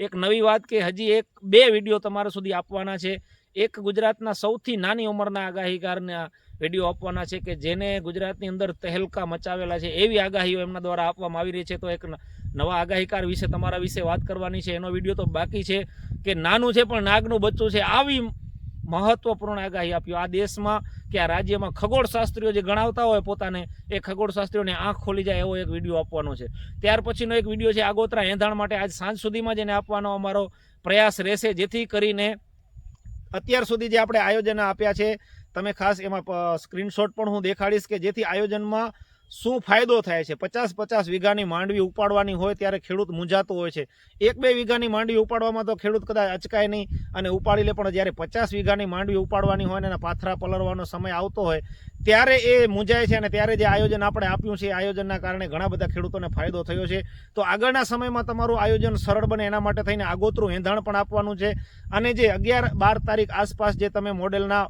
એક નવી વાત કે હજી એક બે વીડિયો તમારા સુધી આપવાના છે. એક ગુજરાતના સૌથી નાની ઉંમરના આગાહીકારના વીડિયો આપવાના છે કે જેને ગુજરાતની અંદર તહેલકા મચાવેલા છે એવી આગાહીઓ એમના દ્વારા આપવામાં આવી રહી છે. તો એક નવા આગાહીકાર વિશે તમારા વિશે વાત કરવાની છે. એનો વીડિયો તો બાકી છે કે નાનું છે પણ નાગનું બચ્ચું છે. આવી મહત્વપૂર્ણ આગાહી આપ્યો. આ દેશમાં કે આ રાજ્યમાં ખગોળશાસ્ત્રીઓ જે ગણાવતા હોય પોતાને, એ ખગોળશાસ્ત્રીઓને આંખ ખોલી જાય એવો એક વીડિયો આપવાનો છે. ત્યાર પછીનો એક વીડિયો છે આગોતરા એંધાણ માટે આજ સાંજ સુધીમાં જ એને આપવાનો અમારો પ્રયાસ રહેશે, જેથી કરીને અત્યાર સુધી જે આપણે આયોજન આપ્યા છે, તમે ખાસ એમાં સ્ક્રીનશોટ પણ હું દેખાડીશ કે જેથી આયોજનમાં શું ફાયદો થાય છે? પચાસ પચાસ વીઘાની માંડવી ઉપાડવાની હોય ત્યારે ખેડૂત મૂંઝાતો હોય છે. એક બે વીઘાની માંડવી ઉપાડવામાં તો ખેડૂત કદાચ અચકાય નહીં અને ઉપાડી લે, પણ જ્યારે પચાસ વીઘાની માંડવી ઉપાડવાની હોય અને પાથરા પલળવાનો સમય આવતો હોય, ત્યારે એ મૂંઝાય છે અને ત્યારે જે આયોજન આપણે આપ્યું છે, એ આયોજનના કારણે ઘણા બધા ખેડૂતોને ફાયદો થયો છે. તો આગળના સમયમાં તમારું આયોજન સરળ બને એના માટે થઈને આગોતરું એંધાણ પણ આપવાનું છે. અને જે અગિયાર બાર તારીખ આસપાસ જે તમે મોડેલના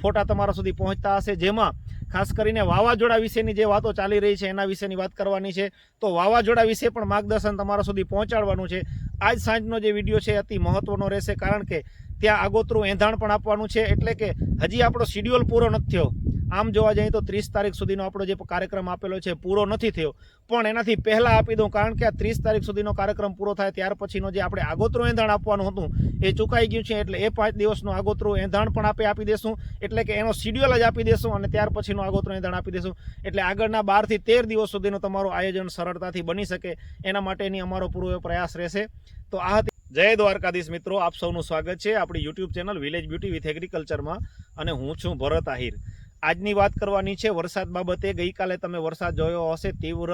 ફોટા તમારા સુધી પહોંચતા હશે, જેમાં ખાસ કરીને વાવાઝોડા વિશેની જે વાતો ચાલી રહી છે, એના વિશેની વાત કરવાની છે, તો વાવાઝોડા વિશે પણ માર્ગદર્શન તમારા સુધી પહોંચાડવાનું છે. આજ સાંજનો જે વીડિયો છે અતિ મહત્વનો રહેશે, કારણ કે ત્યાં આગોતરું એંધાણ પણ આપવાનું છે, એટલે કે હજી આપણો શિડ્યુલ પૂરો નથી થયો. આમ જોવા જઈએ તો ત્રીસ તારીખ સુધીનો આપણો જે કાર્યક્રમ આપેલો છે, પૂરો નથી થયો. પણ એનાથી પહેલાં આપી દઉં, કારણ કે આ ત્રીસ તારીખ સુધીનો કાર્યક્રમ પૂરો થાય ત્યાર પછીનો જે આપણે આગોતરું એંધાણ આપવાનું હતું, એ ચૂકાઈ ગયું છે, એટલે એ પાંચ દિવસનું આગોતરું એંધાણ પણ આપે આપી દેશું. એટલે કે એનો શિડ્યુલ જ આપી દેશું અને ત્યાર પછીનું આગોતરું એંધાણ આપી દેશું. એટલે આગળના બારથી તેર દિવસ સુધીનું તમારું આયોજન સરળતાથી બની શકે. એના માટેની અમારો પૂરો પ્રયાસ રહેશે. તો આ હતી જય દ્વારકાધીશ મિત્રો, આપ સૌનું સ્વાગત છે આપણી YouTube channel village beauty with એગ્રીકલ્ચરમાં અને હું છું ભરત આહિર. આજની વાત કરવાની છે, વરસાદ બાબતે ગઈકાલે તમે વરસાદ જોયો હશે, તીવ્ર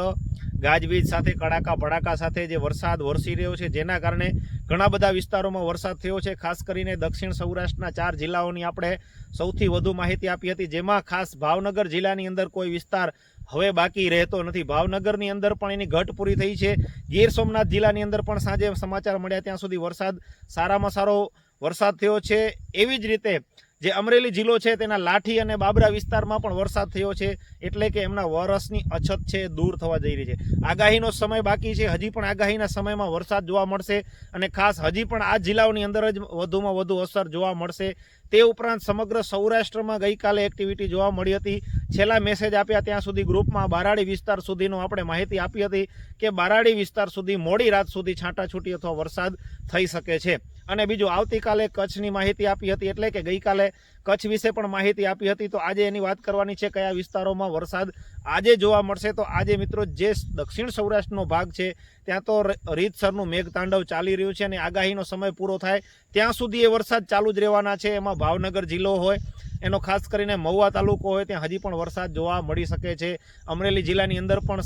ગાજવીજ સાથે, કડાકા ભડાકા સાથે જે વરસાદ વરસી રહ્યો છે, જેના કારણે ઘણા બધા વિસ્તારોમાં વરસાદ થયો છે. ખાસ કરીને દક્ષિણ સૌરાષ્ટ્રના ચાર જિલ્લાઓની આપણે સૌથી વધુ માહિતી આપી હતી, જેમાં ખાસ ભાવનગર જિલ્લાની અંદર કોઈ વિસ્તાર હવે બાકી રહેતો નથી. ભાવનગરની અંદર પણ એની ઘટ પૂરી થઈ છે. ગીર સોમનાથ જિલ્લાની અંદર પણ સાંજે સમાચાર મળ્યા, ત્યાં સુધી વરસાદ સારામાં સારો વરસાદ થયો છે. એવી જ રીતે જે અમરેલી જિલ્લો છે તેના લાઠી અને બાબરા વિસ્તારમાં પણ વરસાદ થયો છે એટલે કે એમના વરસની અછત છે, દૂર થવા જઈ રહી છે. આગાહીનો સમય બાકી છે. હજી પણ આગાહીના સમયમાં વરસાદ જોવા મળશે અને ખાસ હજી પણ આ જિલ્લાઓની અંદર જ વધુમાં વધુ અસર જોવા મળશે. તે ઉપરાંત સમગ્ર સૌરાષ્ટ્રમાં ગઈકાલે એક્ટિવિટી જોવા મળી હતી. છેલ્લા મેસેજ આપ્યા ત્યાં સુધી ગ્રુપમાં બારાડી વિસ્તાર સુધીનો આપણે માહિતી આપી હતી કે બારાડી વિસ્તાર સુધી મોડી રાત સુધી છાંટાછૂટી અથવા વરસાદ થઈ શકે છે. અને બીજું આવતીકાલે કચ્છની માહિતી આપી હતી એટલે કે ગઈકાલે કચ્છ વિશે પણ માહિતી આપી હતી. તો આજે એની વાત કરવાની છે કયા વિસ્તારોમાં વરસાદ આજે જોવા મળશે. તો આજે મિત્રો જે દક્ષિણ સૌરાષ્ટ્રનો ભાગ છે, ત્યાં તો રીતસરનું મેઘતાંડવ ચાલી રહ્યું છે અને આગાહીનો સમય પૂરો થાય ત્યાં સુધી એ વરસાદ ચાલુ જ રહેવાના છે. એમાં ભાવનગર જિલ્લો હોય, એનો ખાસ કરીને મહુવા તાલુકો હોય, ત્યાં હજી પણ વરસાદ જોવા મળી શકે છે. અમરેલી જિલ્લાની અંદર પણ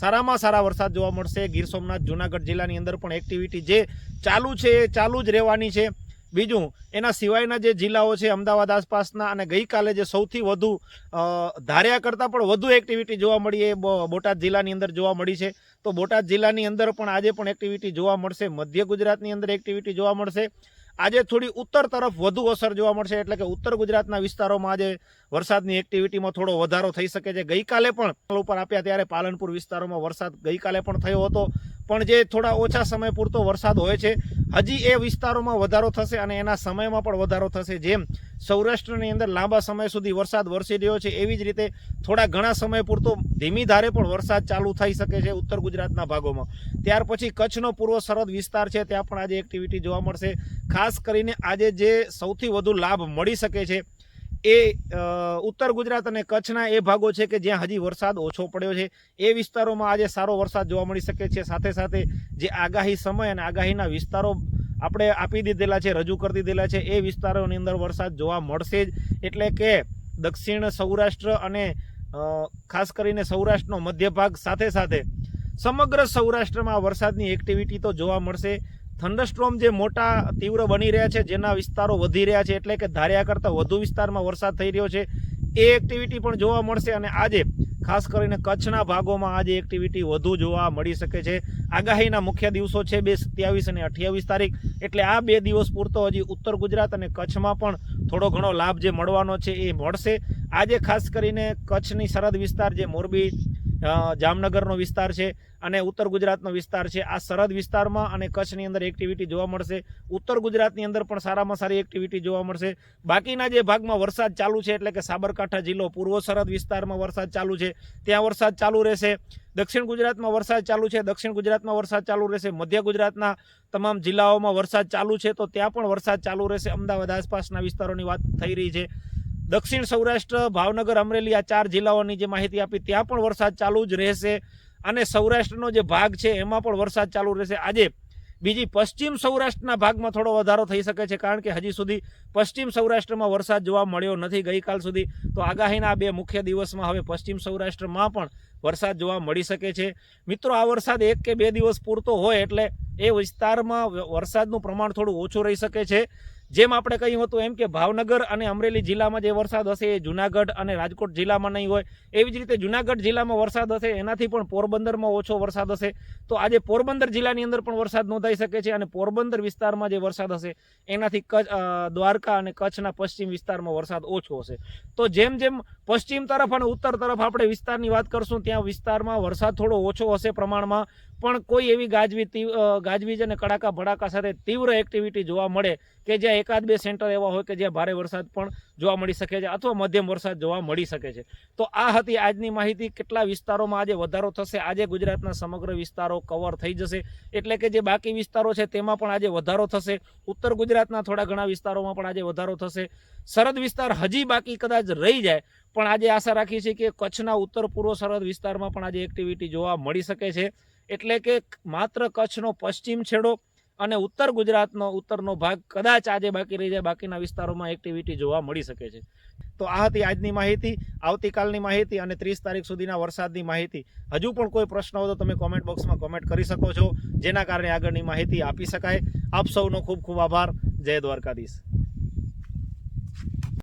સારામાં સારા વરસાદ જોવા મળશે. ગીર સોમનાથ જુનાગઢ જિલ્લાની અંદર પણ એક્ટિવિટી જે ચાલુ છે એ ચાલુ જ રહેવાની છે. બીજું, એના સિવાયના જે જિલ્લાઓ છે, અમદાવાદ આસપાસના અને ગઈકાલે જે સૌથી વધુ ધાર્યા કરતાં પણ વધુ એક્ટિવિટી જોવા મળી એ બોટાદ જિલ્લાની અંદર જોવા મળી છે. તો બોટાદ જિલ્લાની અંદર પણ આજે પણ એક્ટિવિટી જોવા મળશે. મધ્ય ગુજરાતની અંદર એક્ટિવિટી જોવા મળશે. આજે થોડી ઉત્તર તરફ વધુ અસર જોવા મળશે, એટલે કે ઉત્તર ગુજરાતના વિસ્તારોમાં આજે વરસાદની એક્ટિવિટીમાં થોડો વધારો થઈ શકે છે. ગઈકાલે પણ ઉપર આપ્યા ત્યારે પાલનપુર વિસ્તારોમાં વરસાદ ગઈકાલે પણ થયો હતો. પણ જે થોડા ઓછા સમય પૂરતો વરસાદ હોય છે, હજી એ વિસ્તારોમાં વધારો થશે અને એના સમયમાં પણ વધારો થશે. જેમ સૌરાષ્ટ્રની અંદર લાંબા સમય સુધી વરસાદ વરસી રહ્યો છે. એવી જ રીતે થોડા ઘણા સમય પૂરતો ધીમી ધારે પણ વરસાદ ચાલુ થઈ શકે છે ઉત્તર ગુજરાતના ભાગોમાં. ત્યાર પછી કચ્છનો પૂર્વ સરહદ વિસ્તાર છે, ત્યાં પણ આજે એક્ટિવિટી જોવા મળશે. ખાસ કરીને આજે જે સૌથી વધુ લાભ મળી શકે છે એ ઉત્તર ગુજરાત અને કચ્છના એ ભાગો છે કે જ્યાં હજી વરસાદ ઓછો પડ્યો છે. એ વિસ્તારોમાં આજે સારો વરસાદ જોવા મળી શકે છે. સાથે સાથે જે આગાહી સમય અને આગાહીના વિસ્તારો આપણે આપી દીધેલા છે, રજૂ કરી દીધેલા છે, એ વિસ્તારોની અંદર વરસાદ જોવા મળશે જ. એટલે કે દક્ષિણ સૌરાષ્ટ્ર અને ખાસ કરીને સૌરાષ્ટ્રનો મધ્ય ભાગ સાથે સાથે સમગ્ર સૌરાષ્ટ્રમાં વરસાદની એક્ટિવિટી તો જોવા મળશે. થંડરસ્ટ્રોમ જે મોટા તીવ્ર બની રહ્યા છે, જેના વિસ્તારો વધી રહ્યા છે, એટલે કે ધાર્યા કરતાં વધુ વિસ્તારમાં વરસાદ થઈ રહ્યો છે. એ એક્ટિવિટી પણ જોવા મળશે અને આજે ખાસ કરીને કચ્છના ભાગોમાં આજે એક્ટિવિટી વધુ જોવા મળી શકે છે. આગાહીના મુખ્ય દિવસો છે બે સત્યાવીસ અને અઠ્યાવીસ તારીખ. એટલે આ બે દિવસ પૂરતો હજી ઉત્તર ગુજરાત અને કચ્છમાં પણ થોડો ઘણો લાભ જે મળવાનો છે એ મળશે. આજે ખાસ કરીને કચ્છની સરહદ વિસ્તાર જે મોરબી જામનગરનો વિસ્તાર છે અને ઉત્તર ગુજરાતનો વિસ્તાર છે. આ સરહદ વિસ્તારમાં અને કચ્છની અંદર એક્ટિવિટી જોવા મળશે. ઉત્તર ગુજરાતની અંદર પણ સારામાં સારી એક્ટિવિટી જોવા મળશે. બાકીના જે ભાગમાં વરસાદ ચાલુ છે, એટલે કે સાબરકાંઠા જિલ્લો, પૂર્વ સરહદ વિસ્તારમાં વરસાદ ચાલુ છે. ત્યાં વરસાદ ચાલુ રહેશે. દક્ષિણ ગુજરાતમાં વરસાદ ચાલુ છે, દક્ષિણ ગુજરાતમાં વરસાદ ચાલુ રહેશે. મધ્ય ગુજરાતના તમામ જિલ્લાઓમાં વરસાદ ચાલુ છે, તો ત્યાં પણ વરસાદ ચાલુ રહેશે. અમદાવાદ આસપાસના વિસ્તારોની વાત થઈ રહી છે. દક્ષિણ સૌરાષ્ટ્ર, ભાવનગર, અમરેલી આ ચાર જિલ્લાઓની જે માહિતી આપી, ત્યાં પણ વરસાદ ચાલુ જ રહેશે. અને સૌરાષ્ટ્રનો જે ભાગ છે, એમાં પણ વરસાદ ચાલુ રહેશે. આજે બીજી પશ્ચિમ સૌરાષ્ટ્રના ભાગમાં થોડો વધારો થઈ શકે છે, કારણ કે હજી સુધી પશ્ચિમ સૌરાષ્ટ્રમાં વરસાદ જોવા મળ્યો નથી ગઈકાલ સુધી. તો આગાહીના બે મુખ્ય દિવસમાં હવે પશ્ચિમ સૌરાષ્ટ્રમાં પણ વરસાદ જોવા મળી શકે છે. મિત્રો, આ વરસાદ એક કે બે દિવસ પૂરતો હોય એટલે એ વિસ્તારમાં વરસાદનું પ્રમાણ થોડું ઓછું રહી શકે છે. જેમ આપણે કહ્યું હતું એમ કે ભાવનગર અને અમરેલી જિલ્લામાં જે વરસાદ હશે એ જુનાગઢ અને રાજકોટ જિલ્લામાં નહીં હોય, એવી જ રીતે જુનાગઢ જિલ્લામાં વરસાદ હશે, એનાથી પણ પોરબંદરમાં ઓછો વરસાદ હશે. તો આજે પોરબંદર જિલ્લાની અંદર પણ વરસાદ નોંધાઈ શકે છે અને પોરબંદર વિસ્તારમાં જે વરસાદ હશે, એનાથી કચ્છ દ્વારકા અને કચ્છના પશ્ચિમ વિસ્તારમાં વરસાદ ઓછો હશે. તો જેમ જેમ પશ્ચિમ તરફ અને ઉત્તર તરફ આપણે વિસ્તારની વાત કરશું, ત્યાં વિસ્તારમાં વરસાદ થોડો ઓછો હશે પ્રમાણમાં. પણ કોઈ એવી ગાજવી ગાજવીજ અને કડાકા ભડાકા સાથે તીવ્ર એક્ટિવિટી જોવા મળે કે જ્યાં એકાદ બે સેન્ટર એવા હોય કે જ્યાં ભારે વરસાદ પણ જોવા મળી શકે છે અથવા મધ્યમ વરસાદ જોવા મળી શકે છે. તો આ હતી આજની માહિતી. કેટલા વિસ્તારોમાં આજે વધારો થશે? આજે ગુજરાતના સમગ્ર વિસ્તારો કવર થઈ જશે. એટલે કે જે બાકી વિસ્તારો છે તેમાં પણ આજે વધારો થશે. ઉત્તર ગુજરાતના થોડા ઘણા વિસ્તારોમાં પણ આજે વધારો થશે. સરહદ વિસ્તાર હજી બાકી કદાચ રહી જાય, પણ આજે આશા રાખી છે કે કચ્છના ઉત્તર પૂર્વ સરહદ વિસ્તારમાં પણ આજે એક્ટિવિટી જોવા મળી શકે છે. એટલે કે માત્ર કચ્છનો પશ્ચિમ છેડો અને ઉત્તર ગુજરાતનો, ઉત્તરનો ભાગ કદાચ આજે બાકી રહી જાય, બાકીના વિસ્તારોમાં એક્ટિવિટી જોવા મળી શકે છે. તો આ હતી આજની માહિતી, આવતીકાલની માહિતી અને ત્રીસ તારીખ સુધીના વરસાદની માહિતી. હજુ પણ કોઈ પ્રશ્ન હોય તો તમે કોમેન્ટ બોક્સમાં કોમેન્ટ કરી શકો છો, જેના કારણે આગળની માહિતી આપી શકાય. આપ સૌનો ખૂબ ખૂબ આભાર. જય દ્વારકાધીશ.